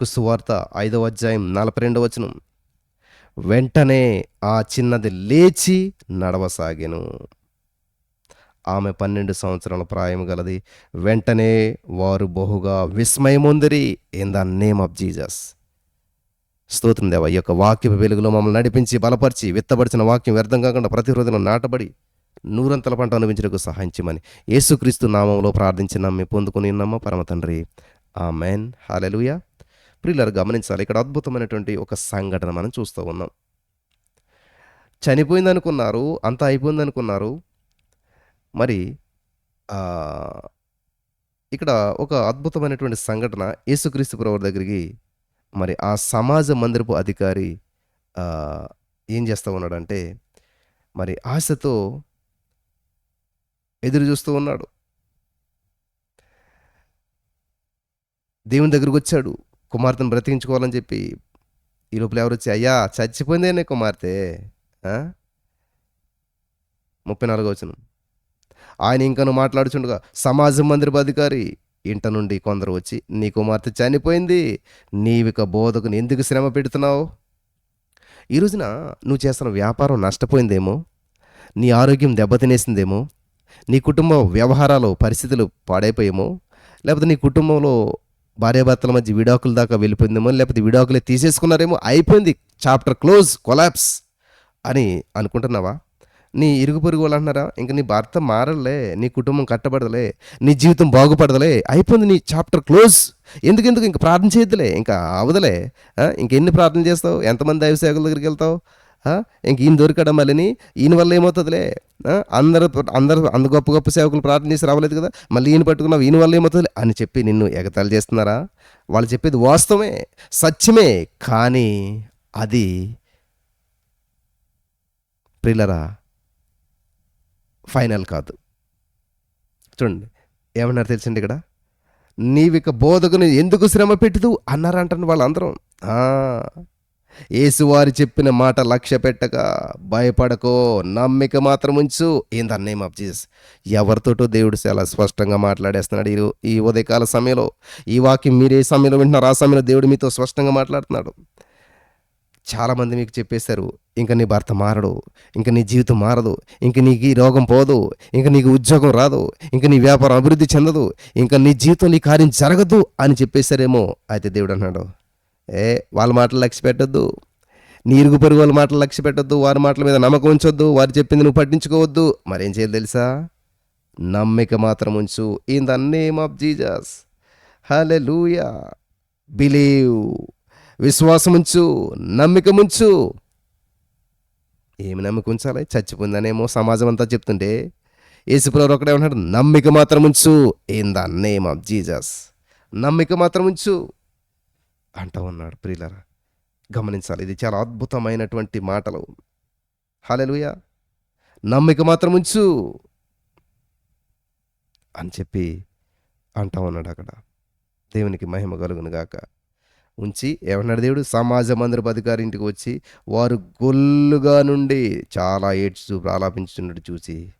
Mark సువార్త ఐదవ అధ్యాయం నలభై రెండవ వచనం. వెంటనే ఆ చిన్నది లేచి నడవసాగాను. ఆమె పన్నెండు సంవత్సరాల ప్రాయం గలది. వెంటనే వారు బహుగా విస్మయముందిరి in the name of Jesus స్తోత్రం దేవ ఈ యొక్క వాక్య వెలుగులో మమ్మల్ని నడిపించి బలపరిచి విత్తబడిచిన వాక్యం వ్యర్థం కాకుండా ప్రతి నాటబడి నూరంతల పంట అనుభవించడానికి సహాయించమని యేసుక్రీస్తు నామంలో ప్రార్థించి నమ్మి పొందుకుని ఉన్నామా. పరమ తండ్రి. ఆ మెన్ హాలెలుయా ప్రియులారు గమనించాలి. ఇక్కడ అద్భుతమైనటువంటి ఒక సంఘటన మనం చూస్తూ ఉన్నాం. చనిపోయింది అనుకున్నారు అంతా అయిపోయింది అనుకున్నారు మరి ఇక్కడ ఒక అద్భుతమైనటువంటి సంఘటన యేసుక్రీస్తు ప్రవర్ దగ్గరికి మరి ఆ సమాజ మందిరపు అధికారి ఏం చేస్తూ ఉన్నాడంటే మరి ఆశతో ఎదురు చూస్తూ ఉన్నాడు. దేవుని దగ్గరికి వచ్చాడు. కుమార్తెను బ్రతికించుకోవాలని చెప్పి ఈ లోపల ఎవరు వచ్చి అయ్యా చచ్చిపోయిందేనే కుమార్తె. ముప్పై నాలుగో వచ్చిన ఆయన ఇంకను మాట్లాడుచుండగా సమాజ మందిరపు అధికారి ఇంట నుండి కొందరు వచ్చి నీ కుమార్తె చనిపోయింది నీవిక బోధకుని ఎందుకు శ్రమ పెడుతున్నావు? ఈ రోజున నువ్వు చేస్తున్న వ్యాపారం నష్టపోయిందేమో నీ ఆరోగ్యం దెబ్బతినేసిందేమో నీ కుటుంబ వ్యవహారాలు పరిస్థితులు పాడైపోయేమో లేకపోతే నీ కుటుంబంలో భార్యాభర్తల మధ్య విడాకుల దాకా వెళ్ళిపోయిందేమో లేకపోతే విడాకులే తీసేసుకున్నారేమో అయిపోయింది. చాప్టర్ క్లోజ్ కొలాప్స్ అని అనుకుంటున్నావా? నీ ఇరుగు పొరుగు వాళ్ళు అంటున్నారా? ఇంకా నీ భర్త మారలే నీ కుటుంబం కట్టబడదలే నీ జీవితం బాగుపడదలే అయిపోయింది నీ చాప్టర్ క్లోజ్ ఎందుకెందుకు ఇంకా ప్రార్థన చేయొద్దులే ఇంకా అవదలే ఇంకెన్ని ప్రార్థన చేస్తావు? ఎంతమంది దైవ సేవకుల దగ్గరికి వెళ్తావు? ఇంక ఈయన దొరికడం మళ్ళీ ఈయన వల్ల ఏమవుతుందిలే? అందరూ అందరూ అంత గొప్ప గొప్ప సేవకులు ప్రార్థన చేసి రావలేదు కదా? మళ్ళీ ఈయన పట్టుకున్నావు ఈయన వల్ల ఏమవుతుంది అని చెప్పి నిన్ను ఎగతాళి చేస్తున్నారా? వాళ్ళు చెప్పేది వాస్తవమే సత్యమే. కానీ అది ప్రిల్లరా ఫైనల్ కాదు. చూడండి ఏమన్నారు తెలిసింది ఇక్కడ? నీవిక బోధకుని ఎందుకు శ్రమ పెట్టుదు? అన్నారంటాను వాళ్ళందరం. ఏసువారి చెప్పిన మాట లక్ష్య పెట్టక భయపడకో నమ్మిక మాత్రం ఉంచు. In the name of Jesus ఎవరితోటో దేవుడు చాలా స్పష్టంగా మాట్లాడేస్తున్నాడు ఈరో ఈ ఉదయకాల సమయంలో. ఈ వాక్యం మీరు ఏ సమయంలో వింటున్నారు ఆ సమయంలో దేవుడు మీతో స్పష్టంగా మాట్లాడుతున్నాడు. చాలామంది మీకు చెప్పేశారు ఇంకా నీ భర్త మారడు ఇంకా నీ జీవితం మారదు ఇంక నీకు ఈ రోగం పోదు ఇంకా నీకు ఉద్యోగం రాదు ఇంకా నీ వ్యాపారం అభివృద్ధి చెందదు ఇంకా నీ జీవితం నీ కార్యం జరగదు అని చెప్పేశారేమో. అయితే దేవుడు అన్నాడు ఏ వాళ్ళ మాటలు లక్ష్య పెట్టద్దు. నీ ఇరుగు వాళ్ళ మాటలు లక్ష్య పెట్టొద్దు. వారి మాటల మీద నమ్మకం ఉంచొద్దు. వారు చెప్పింది నువ్వు పట్టించుకోవద్దు. మరేం చేయాలి తెలుసా? నమ్మిక మాత్రం ఉంచు. In the name of Jesus hallelujah believe విశ్వాసం ఉంచు. నమ్మిక ఉంచు. ఏమి నమ్మిక ఉంచాలి? చచ్చిపోయిందనేమో సమాజం అంతా చెప్తుంటే యేసుప్రభు ఒకడే ఉన్నాడు. నమ్మిక మాత్రం ఉంచు. In the name of Jesus నమ్మిక మాత్రం ఉంచు. అంటూ ఉన్నాడు ప్రియులరా. గమనించాలి. ఇది చాలా అద్భుతమైనటువంటి మాటలు. హాలెలుయ నమ్మిక మాత్రం ఉంచు. అని చెప్పి అంటా ఉన్నాడు అక్కడ. దేవునికి మహిమ కలుగును గాక. ఉంచి ఏమన్నాడు దేవుడు? సమాజ మందిరపు అధికారి ఇంటికి వచ్చి వారు గొల్లుగా నుండి చాలా ఏడ్చు ప్రాలాపించున్నట్టు చూసి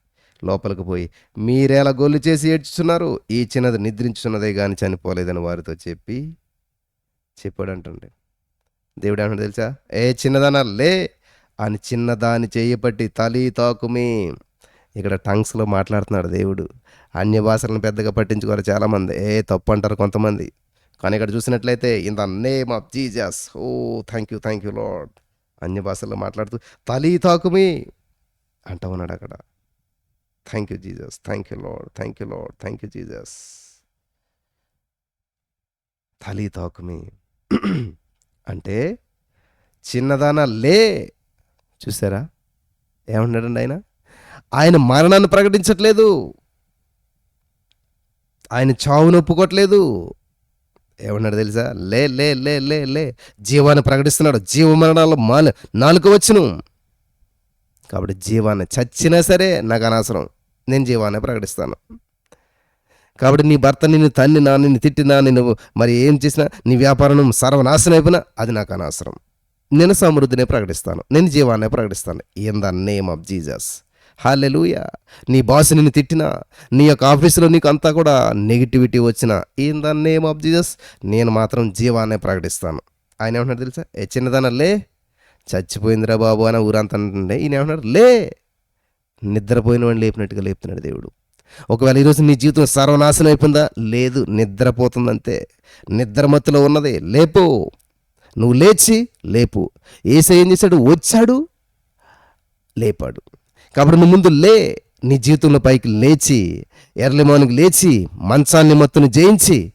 లోపలికి పోయి మీరేలా గొల్లు చేసి ఏడ్చుతున్నారు ఈ చిన్నది నిద్రించున్నదే కానీ చనిపోలేదని వారితో చెప్పి చెప్పాడు అంటుండే దేవుడు ఏమంటే తెలుసా? ఏ చిన్నదానా లే అని చిన్నదాని చేయబట్టి తలి తాకుమి. ఇక్కడ టంగ్స్లో మాట్లాడుతున్నాడు దేవుడు. అన్య భాషలను పెద్దగా పట్టించుకోరు చాలామంది. ఏ తప్పు అంటారు కొంతమంది. కానీ ఇక్కడ చూసినట్లయితే in the name of Jesus oh thank you thank you lord అన్య భాషల్లో మాట్లాడుతూ తలీ తాకుమి. అంటూ ఉన్నాడు అక్కడ. Thank you Jesus thank you lord thank you lord thank you Jesus తలీ తాకుమి. అంటే చిన్నదానా లే. చూసారా? ఏమన్నాడండి ఆయన? ఆయన మరణాన్ని ప్రకటించట్లేదు. ఆయన చావును ఒప్పుకోవట్లేదు ఏమన్నాడు తెలుసా? లే లే లే లే లే. జీవాన్ని ప్రకటిస్తున్నాడు. జీవ మరణాలు మాల నాలుగు వచ్చును. కాబట్టి జీవాన్ని చచ్చినా సరే నాకు అనవసరం. నేను జీవాన్ని ప్రకటిస్తాను. కాబట్టి నీ భర్త నిన్ను తన్నినా నిన్ను తిట్టినా నిన్ను మరి ఏం చేసినా నీ వ్యాపారం సర్వనాశనం అయిపోయినా అది నాకు అనవసరం. నేను సమృద్ధిని ప్రకటిస్తాను నేను జీవాన్నే ప్రకటిస్తాను in the name of Jesus hallelujah నీ బాస్ నిన్ను తిట్టినా నీ యొక్క ఆఫీసులో నీకు అంతా కూడా నెగిటివిటీ వచ్చినా in the name of Jesus నేను మాత్రం జీవాన్నే ప్రకటిస్తాను. ఆయన ఏమంటున్నాడు తెలుసా? ఏ చిన్నదాన లే చచ్చిపోయిందిరా బాబు అని ఊరంతా అంటుండే. ఈయన ఏమంటున్నాడు? లే నిద్రపోయిన వాడిని లేపినట్టుగా లేపుతున్నాడు దేవుడు. ఒకవేళ ఈరోజు నీ జీవితం సర్వనాశనం అయిపోయిందా? లేదు నిద్రపోతుందంతే. నిద్రమత్తులో ఉన్నది లేపు. నువ్వు లేచి లేపు. ఏసై ఏం చేశాడు? వచ్చాడు లేపాడు. కాబట్టి నువ్వు ముందు లే. నీ జీవితంలో పైకి లేచి ఎర్లీ మార్నింగ్ లేచి మంచాన్ని మత్తును జయించి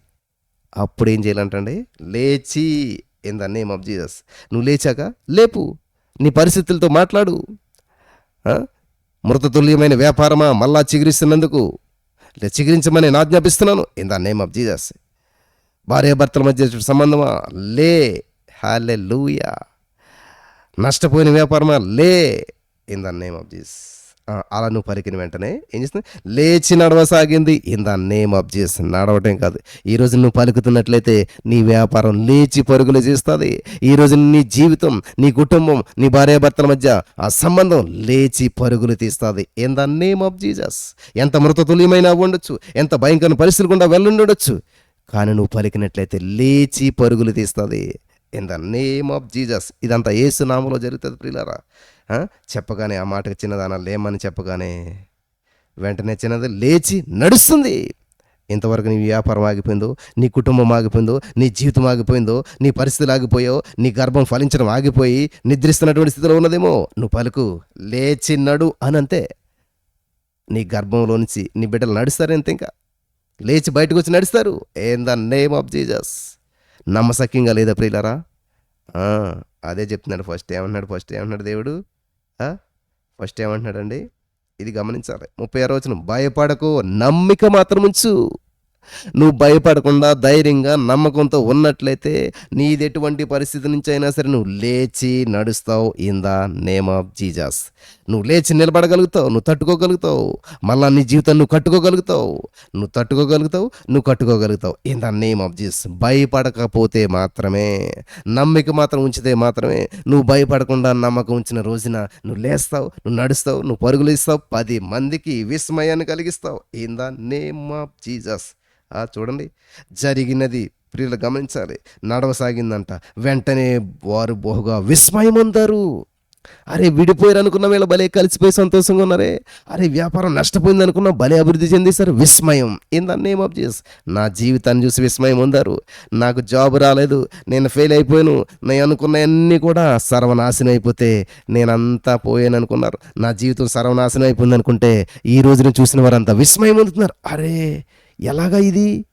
అప్పుడు ఏం చేయాలంటండి? లేచి in the name of Jesus నువ్వు లేచాక లేపు. నీ పరిస్థితులతో మాట్లాడు. మృతతుల్యమైన వ్యాపారమా మళ్ళా చిగురిస్తున్నందుకు? లే చిగురించమని నేను ఆజ్ఞాపిస్తున్నాను. In the name of Jesus భార్యాభర్తల మధ్య సంబంధమా? లే హాలే లూయా నష్టపోయిన వ్యాపారమా? లే in the name of Jesus అలా నువ్వు పలికిన వెంటనే ఏం చేస్తుంది? లేచి నడవసాగింది. In the name of Jesus నడవటం కాదు. ఈరోజు నువ్వు పలుకుతున్నట్లయితే నీ వ్యాపారం లేచి పరుగులు చేస్తుంది. ఈరోజు నీ జీవితం నీ కుటుంబం నీ భార్యాభర్తల మధ్య ఆ సంబంధం లేచి పరుగులు తీస్తుంది. In the name of Jesus. ఎంత మృతతుల్యమైనా ఉండొచ్చు. ఎంత భయంకర పరిస్థితులు గుండా వెళ్ళుండొచ్చు. కానీ నువ్వు పలికినట్లయితే లేచి పరుగులు తీస్తుంది. In the name of Jesus ఇదంతా ఏసు నామలో జరుగుతుంది ప్రియులరా. చెప్పగానే ఆ మాటకు చిన్నదాన లేమని చెప్పగానే వెంటనే చిన్నది లేచి నడుస్తుంది. ఇంతవరకు నీ వ్యాపారం ఆగిపోయిందో నీ కుటుంబం ఆగిపోయిందో నీ జీవితం ఆగిపోయిందో నీ పరిస్థితులు ఆగిపోయో నీ గర్భం ఫలించడం ఆగిపోయి నిద్రిస్తున్నటువంటి స్థితిలో ఉన్నదేమో. నువ్వు పలుకు లేచి నడు అని అంతే నీ గర్భంలో నుంచి నీ బిడ్డలు నడుస్తారంతే ఇంకా? లేచి బయటకు వచ్చి నడుస్తారు. ఏం ద నేమ్ ఆఫ్ జీజస్ నమ్మసక్యంగా లేదా ప్రియులరా? అదే చెప్తున్నాడు ఫస్ట్. ఏమన్నాడు ఫస్ట్ ఏమన్నాడు దేవుడు? ఫస్ట్ ఏమంటున్నాడండి? ఇది గమనించాలి. ముప్పై ఆరు వచ్చిన భయపడకు నమ్మిక మాత్రం ఉంచు నువ్వు భయపడకుండా ధైర్యంగా నమ్మకంతో ఉన్నట్లయితే నీది ఎటువంటి పరిస్థితి నుంచి అయినా సరే నువ్వు లేచి నడుస్తావు in the name of Jesus నువ్వు లేచి నిలబడగలుగుతావు నువ్వు తట్టుకోగలుగుతావు మళ్ళా నీ జీవితం నువ్వు కట్టుకోగలుగుతావు నువ్వు తట్టుకోగలుగుతావు నువ్వు కట్టుకోగలుగుతావు in the name of Jesus భయపడకపోతే మాత్రమే నమ్మిక మాత్రం ఉంచితే మాత్రమే నువ్వు భయపడకుండా నమ్మకం ఉంచిన రోజున నువ్వు లేస్తావు నువ్వు నడుస్తావు నువ్వు పరుగులు ఇస్తావు పది మందికి విస్మయాన్ని కలిగిస్తావు in the name of Jesus చూడండి. జరిగినది ప్రియులు గమనించాలి. నడవసాగిందంట. వెంటనే వారు బహుగా విస్మయం అరే విడిపోయారు అనుకున్న వీళ్ళ భలే కలిసిపోయి సంతోషంగా ఉన్నారే. అరే వ్యాపారం నష్టపోయింది అనుకున్న భలే అభివృద్ధి చెందేశారు. విస్మయం. ఇన్ ద నేమ్ ఆఫ్ నా జీవితాన్ని చూసి విస్మయం ఉందారు నాకు జాబ్ రాలేదు. నేను ఫెయిల్ అయిపోయాను. నేను అనుకున్నవన్నీ కూడా సర్వనాశనం అయిపోతే నేనంతా పోయాను అనుకున్నారు నా జీవితం సర్వనాశనం అయిపోయింది అనుకుంటే ఈ రోజున చూసిన వారంతా విస్మయం అందుతున్నారు అరే ఎలాగా ఇది?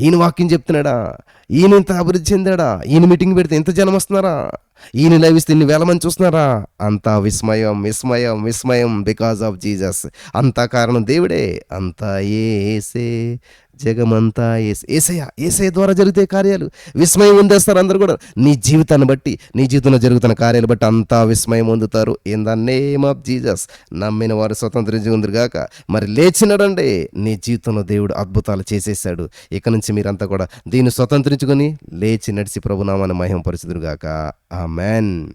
ఈయన వాక్యం చెప్తున్నాడా? ఈయన ఇంత అభివృద్ధి చెందాడా? ఈయన మీటింగ్ పెడితే ఎంత జనం వస్తున్నారా? ఈయన లైవ్ ఇస్తే ఇన్ని వేల మంది చూస్తున్నారా? అంతా విస్మయం విస్మయం విస్మయం బికాస్ ఆఫ్ జీజస్ అంతా కారణం దేవుడే. అంతా ఏసే జగమంతా ఏసే ఏసయ్య ఏసయ ద్వారా జరిగితే కార్యాలు. విస్మయం పొందేస్తారు అందరూ కూడా. నీ జీవితాన్ని బట్టి నీ జీవితంలో జరుగుతున్న కార్యాలు బట్టి అంతా విస్మయం పొందుతారు. In the name of Jesus నమ్మిన వారు స్వతంత్రించి గాక. మరి లేచినడండి నీ జీవితంలో దేవుడు అద్భుతాలు చేసేసాడు. ఇక నుంచి మీరంతా కూడా దీన్ని స్వతంత్రించుకొని లేచి నడిచి ప్రభునామాన్ని మహిమపరచుదురుగాక ఆ మ్యాన్